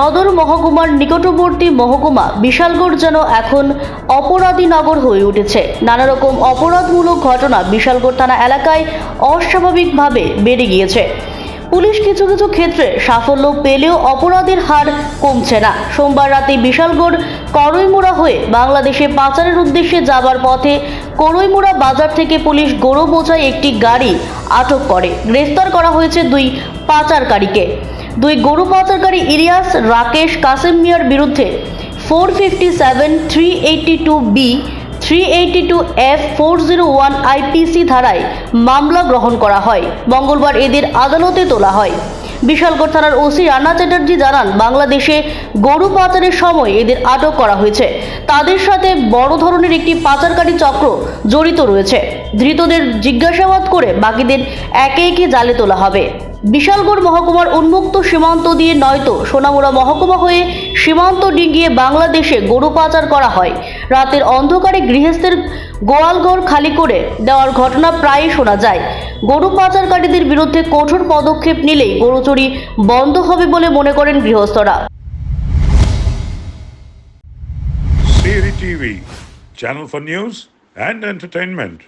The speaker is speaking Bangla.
সদর মহকুমার নিকটবর্তী মহকুমা বিশালগড় যেন এখন অপরাধী নগর হয়ে উঠেছে। নানা রকম অপরাধমূলক ঘটনা বিশালগড় থানা এলাকায় অস্বাভাবিকভাবে বেড়ে গিয়েছে। পুলিশ কিছু কিছু ক্ষেত্রে সাফল্য পেলেও অপরাধের হার কমছে না। সোমবার রাতে বিশালগড় করইমুড়া হয়ে বাংলাদেশে পাচারের উদ্দেশ্যে যাবার পথে করইমুড়া বাজার থেকে পুলিশ গরু বোঝাই একটি গাড়ি আটক করে। গ্রেফতার করা হয়েছে দুই পাচারকারীকে। দুই গরু পাচারকারী ইলিয়াস, রাকেশ, কাসেম মিয়ার বিরুদ্ধে four fifty seven three eighty two B three eighty two F four zero one IPC ধারায় মামলা গ্রহণ করা হয়। মঙ্গলবার এদের আদালতে তোলা হয়। বিশালগড় থানার ওসি রানা চ্যাটার্জি জানান, বাংলাদেশে গরু পাচারের সময় এদের আটক করা হয়েছে। তাদের সাথে বড় ধরনের একটি পাচারকারী চক্র জড়িত রয়েছে। ধৃতদের জিজ্ঞাসাবাদ করে বাকিদের একে একে জালে তোলা হবে। বিশালগড় মহকুমার উন্মুক্ত সীমান্ত দিয়ে নয়তো সোনামুড়া মহকুমা হয়ে সীমান্ত ডিঙ্গিয়ে বাংলাদেশে গরু পাচার করা হয়। রাতের অন্ধকারে গৃহস্থের গোয়ালঘর খালি করে দেওয়ার ঘটনা প্রায়ই শোনা যায়। গরু পাচারকারীদের বিরুদ্ধে কঠোর পদক্ষেপ নিলেই গরু চুরি বন্ধ হবে বলে মনে করেন গৃহস্থরা। channel for news and entertainment.